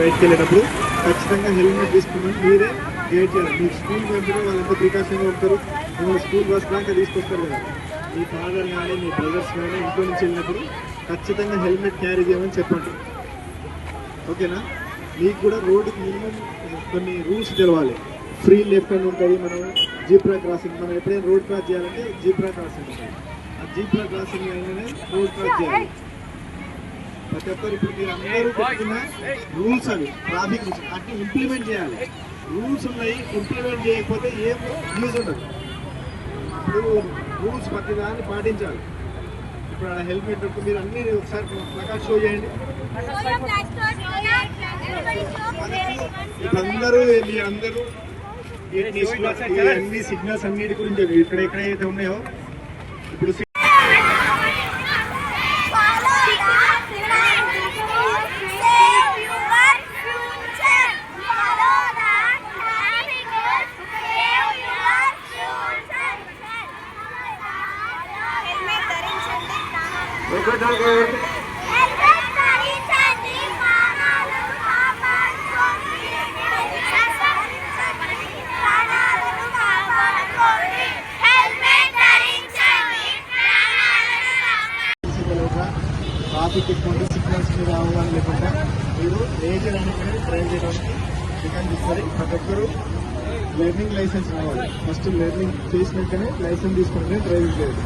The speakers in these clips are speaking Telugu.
బయటకు వెళ్ళేటప్పుడు ఖచ్చితంగా హెల్మెట్ తీసుకున్నాం మీరే గైడ్ చేయాలి. మీకు స్కూల్ పంపితే వాళ్ళంతా ప్రికాషన్గా ఉంటారు. మిమ్మల్ని స్కూల్ బస్ దాకా తీసుకొస్తారు కదా. మీ ఫాదర్ కానీ మీ బ్రదర్స్ కానీ ఇంట్లో నుంచి వెళ్ళినప్పుడు ఖచ్చితంగా హెల్మెట్ క్యారీ చేయమని చెప్పండి. ఓకేనా? మీకు కూడా రోడ్డుకి మినిమం కొన్ని రూల్స్ తెలవాలి. ఫ్రీ లెఫ్ట్ అని ఉంటుంది మనం జీబ్రా క్రాసింగ్. మనం ఎప్పుడైనా రోడ్ క్రాస్ చేయాలంటే జీబ్రా క్రాసింగ్ ఉంటుంది. ఆ జీబ్రా క్రాసింగ్ అయినా రోడ్ క్రాస్ చేయాలి. ప్రతి ఒక్కరు ఇప్పుడు మీరు అందరూ పెట్టుకున్న రూల్స్ అవి ట్రాఫిక్ రూల్స్ అట్లా ఇంప్లిమెంట్ చేయాలి. రూల్స్ ఉన్నాయి ఇంప్లిమెంట్ చేయకపోతే ఏం యూజ్ ఉండదు. ఇప్పుడు రూల్స్ ప్రతి దాన్ని పాటించాలి. ఇప్పుడు ఆ హెల్మెట్ మీరు అన్ని ఒకసారి ప్లకార్డ్ షో చేయండి. ఇప్పుడు అందరూ మీ అందరూ అన్ని సిగ్నల్స్ అన్నిటి గురించి ఇక్కడ ఎక్కడైతే ఉన్నాయో ఇప్పుడు సి- హెల్మెట్ ధరించండి ట్రాఫిక్ ఎక్కువ ఉంటే సిగ్నల్స్ మీద అవగాహన లేకుండా మీరు ఏజెడ్ అనేది డ్రైవ్ చేయడానికి చికెన్ ఇస్తుంది ప్రతి ఒక్కరు లెర్నింగ్ లైసెన్స్ రావాలి. ఫస్ట్ లెర్నింగ్ చేసినాకనే లైసెన్స్ తీసుకుంటేనే డ్రైవింగ్ చేయాలి.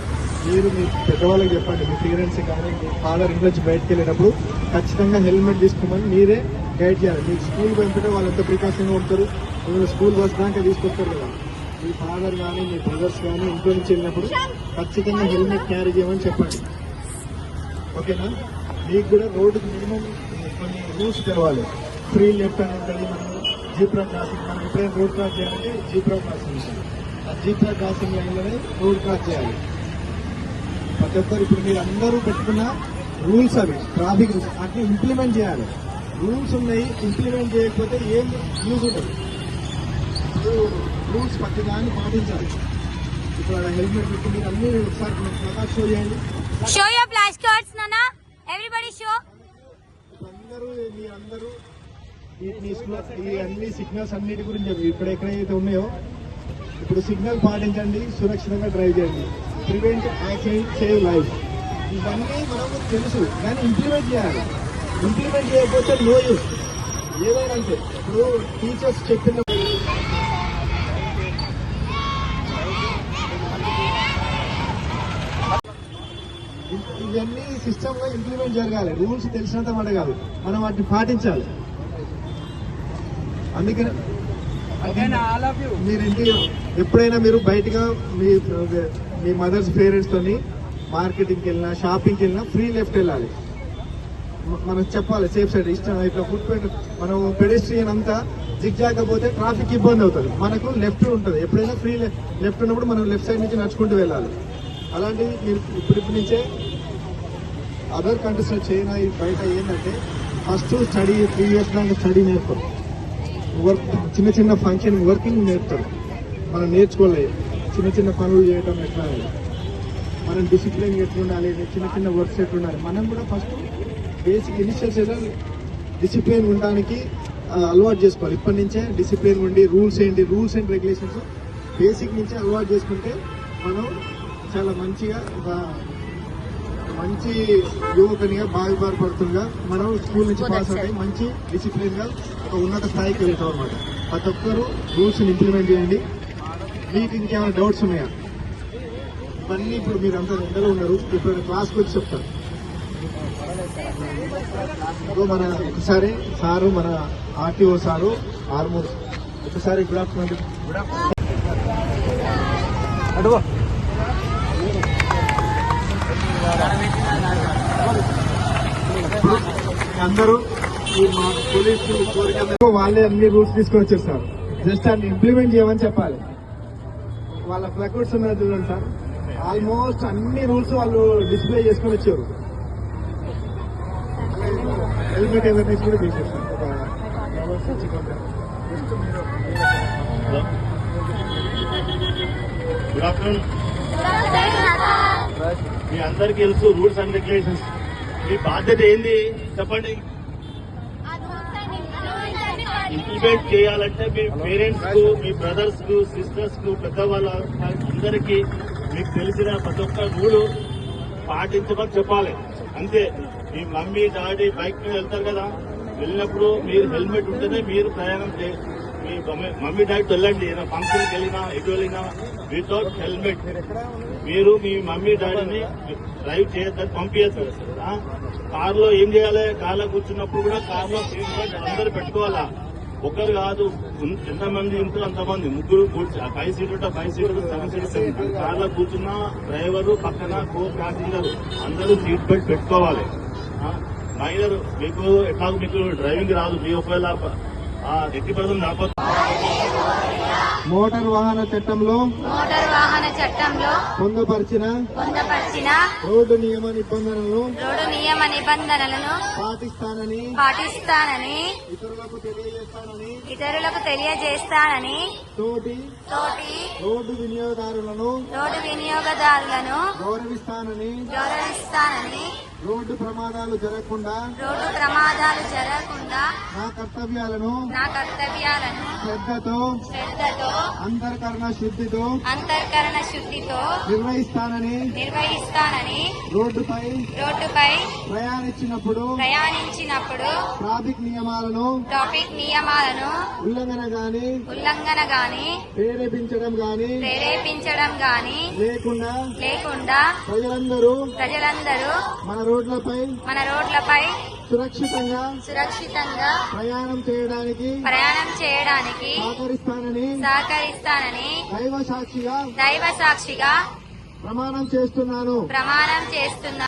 మీరు మీ పెద్దవాళ్ళకి చెప్పండి మీ పేరెంట్స్ కానీ మీ ఫాదర్ ఇంట్లో బయటకు వెళ్ళేటప్పుడు ఖచ్చితంగా హెల్మెట్ తీసుకోమని మీరే గైడ్ చేయాలి. మీ స్కూల్ పంపితే వాళ్ళు ఎంత ప్రికాషన్గా ఉంటారు? మిమ్మల్ని స్కూల్ బస్ దాకా తీసుకొస్తారు కదా. మీ ఫాదర్ కానీ మీ బ్రదర్స్ కానీ ఇంట్లో నుంచి వెళ్ళినప్పుడు ఖచ్చితంగా హెల్మెట్ క్యారీ చేయమని చెప్పండి. ఓకేనా? మీకు కూడా రోడ్డుకి మినిమం కొన్ని రూల్స్ తెలవాలి. ఫ్రీ లెఫ్ట్ అని ఉంటుంది మనం జీబ్రా క్రాసింగ్ మనం ఎప్పుడైనా రోడ్ క్రాస్ చేయాలంటే జీబ్రా క్రాసింగ్ ఉంటుంది. ఆ జీబ్రా క్రాసింగ్ లైన్లోనే రోడ్ క్రాస్ చేయాలి. ప్రతి ఒక్కరు ఇప్పుడు మీరు అందరూ పెట్టుకున్న రూల్స్ అవి ట్రాఫిక్ రూల్స్ అట్లా ఇంప్లిమెంట్ చేయాలి. రూల్స్ ఉన్నాయి ఇంప్లిమెంట్ చేయకపోతే ఏం యూజ్ ఉండదు. రూల్స్ ప్రతి దాన్ని పాటించాలి. ఇప్పుడు హెల్మెట్ పెట్టి మీరు అన్ని ఒకసారి ప్రకాష్ షో చేయండి. Show your flashcards nana. Everybody show. అందరూ మీ అందరూ ఈ అన్ని సిగ్నల్స్ అన్నిటి గురించి చెప్పి. ఇప్పుడు ఎక్కడైతే ఉన్నాయో ఇప్పుడు సిగ్నల్ పాటించండి సురక్షితంగా డ్రైవ్ చేయండి. Prevent accident save life. ఇవన్నీ మనకు తెలుసు కానీ ఇంప్లిమెంట్ చేయాలి. ఇంప్లిమెంట్ చేయకపోతే నో యూస్ ఏదైనా అంతే. ఇప్పుడు టీచర్స్ చెప్పిన ఇవన్నీ సిస్టమ్లో ఇంప్లిమెంట్ జరగాలి. రూల్స్ తెలిసినంత మాట కాదు. మనం వాటిని పాటించాలి. అందుకని మీరు ఇంటి ఎప్పుడైనా మీరు బయటగా మీ మీ మదర్స్ పేరెంట్స్ తోని మార్కెటింగ్కి వెళ్ళినా షాపింగ్కి వెళ్ళినా ఫ్రీ లెఫ్ట్ వెళ్ళాలి. మనం చెప్పాలి సేఫ్ సైడ్ ఇష్టం ఇట్లా ఫుట్ ప్రింట్ మనం పెడిస్ట్రియన్ అంతా జిగ్జాకపోతే ట్రాఫిక్ ఇబ్బంది అవుతుంది. మనకు లెఫ్ట్ ఉంటుంది. ఎప్పుడైనా ఫ్రీ లెఫ్ట్ ఉన్నప్పుడు మనం లెఫ్ట్ సైడ్ నుంచి నడుచుకుంటూ వెళ్ళాలి. అలాంటివి మీరు ఇప్పటిప్పటి నుంచే అదర్ కంట్రీస్లో చైనా బయట ఏంటంటే ఫస్ట్ స్టడీ త్రీ ఇయర్స్ దాకా స్టడీ నేర్పరు. వర్క్ చిన్న చిన్న ఫంక్షన్ వర్కింగ్ నేర్పుతారు. మనం నేర్చుకోలేదు చిన్న చిన్న పనులు చేయటం ఎట్లా. మనం డిసిప్లిన్ ఎట్లుండాలి? చిన్న చిన్న వర్క్స్ ఎట్లుండాలి? మనం కూడా ఫస్ట్ బేసిక్ ఇనిషియల్స్ ఏదో డిసిప్లిన్ ఉండడానికి అలవాటు చేసుకోవాలి. ఇప్పటి నుంచే డిసిప్లిన్ ఉండి రూల్స్ ఏంటి? రూల్స్ అండ్ రెగ్యులేషన్స్ బేసిక్ నుంచే అలవాటు చేసుకుంటే మనం చాలా మంచిగా ఒక మంచి యువకునిగా బాగుపడుతుండగా మనం స్కూల్ నుంచి పాస్ అవుతాయి. మంచి డిసిప్లిన్గా ఒక ఉన్నత స్థాయికి వెళ్తాం అనమాట ప్రతి ఒక్కరు రూల్స్ ఇంప్లిమెంట్ చేయండి. మీకు ఇంకేమైనా డౌట్స్ ఉన్నాయా? ఇవన్నీ ఇప్పుడు మీరు అంతా ఎండలో ఉన్నారు. ఇప్పుడు క్లాస్కి వచ్చి చెప్తారు. మన ఒకసారి సారు మన ఆర్టీఓ సారు ఆర్మూర్ ఒకసారి గుడ్ ఆఫ్టర్నూన్ గుడ్ ఆఫ్టర్నూన్ అడుగు అందరూ పోలీసులు కోరిక వాళ్ళే అన్ని రూల్స్ తీసుకొచ్చారు సార్. జస్ట్ అన్ని ఇంప్లిమెంట్ చేయమని చెప్పాలి. వాళ్ళ ప్లకౌట్స్ ఉన్నారు చూడండి సార్. ఆల్మోస్ట్ అన్ని రూల్స్ వాళ్ళు డిస్ప్లే చేసుకొని వచ్చారు. హెల్మెట్ అవేర్నెస్ కూడా చేసేసారు ఒక మీరు- గుడ్ ఆఫ్టర్నూన్ మీ అందరికి తెలుసు రూల్స్ అండ్ రెగ్యులేషన్స్. మీ బాధ్యత ఏంది? చెప్పండి. ఇంప్లిమెంట్ చేయాలంటే మీ పేరెంట్స్కు మీ బ్రదర్స్కు సిస్టర్స్కు పెద్దవాళ్ళ అందరికీ మీకు తెలిసిన ప్రతి ఒక్క రూల్ పాటించమని చెప్పాలి. అంతే. మీ మమ్మీ డాడీ బైక్ మీద వెళ్తారు కదా వెళ్ళినప్పుడు మీరు హెల్మెట్ ఉంటేనే మీరు ప్రయాణం చే మీ మమ్మీ- మమ్మీ డాడీ వెళ్ళండి ఏదైనా ఫంక్షన్కి వెళ్ళినా ఎటు వెళ్ళినా వితౌట్ హెల్మెట్ మీరు మీ మమ్మీ డాడీని డ్రైవ్ చేయొద్దని పంపించద్దు కార్లో ఏం చేయాలి? కార్లో కూర్చున్నప్పుడు కూడా కార్లో సీట్ బెల్ట్ అందరు పెట్టుకోవాలా? ఒకరు కాదు ఎంతమంది ఉంటారు అంతమంది. ముగ్గురు కూర్చు ఫైవ్ సీట్ ఉంటే ఫైవ్ సీట్ సెవెన్ సీట్ కార్లో కూర్చున్న డ్రైవర్ పక్కన కో ప్యాసింజర్ అందరూ సీట్ బెల్ట్ పెట్టుకోవాలి. మైనర్ మీకు ఎట్లా మీకు డ్రైవింగ్ రాదు. మీ ఒకవేళ ఎట్టి పర్సెంట్ రాకపోతే మోటార్ వాహన చట్టంలో మోటార్ చట్టంలో పొందుపరిచిన పొందపరిచిన రోడ్డు నియమ నిబంధనలను రోడ్డు నియమ నిబంధనలను పాటిస్తానని పాటిస్తానని ఇతరులకు తెలియజేస్తానని ఇతరులకు తెలియజేస్తానని తోటి తోటి రోడ్డు వినియోగదారులను రోడ్డు వినియోగదారులను గౌరవిస్తానని గౌరవిస్తానని రోడ్డు ప్రమాదాలు జరగకుండా రోడ్డు ప్రమాదాలు జరగకుండా నా కర్తవ్యాలను నా కర్తవ్యాలను శ్రద్ధతో శ్రద్ధతో అంతర్కరణ శుద్ధితో అంతర్కరణ శుద్ధితో నిర్వహిస్తానని నిర్వహిస్తానని రోడ్డుపై రోడ్డుపై ప్రయాణించినప్పుడు ప్రయాణించినప్పుడు ట్రాఫిక్ నియమాలను ట్రాఫిక్ నియమాలను ఉల్లంఘన గాని ఉల్లంఘన గాని ప్రేరేపించడం గాని ప్రేరేపించడం గాని లేకుండా లేకుండా ప్రజలందరూ ప్రజలందరూ మన రోడ్లపై మన రోడ్లపై సురక్షితంగా సురక్షితంగా ప్రయాణం చేయడానికి ప్రయాణం చేయడానికి సహకరిస్తానని సహకరిస్తానని దైవ సాక్షిగా దైవ సాక్షిగా ప్రమాణం చేస్తున్నాను. ప్రమాణం చేస్తున్నా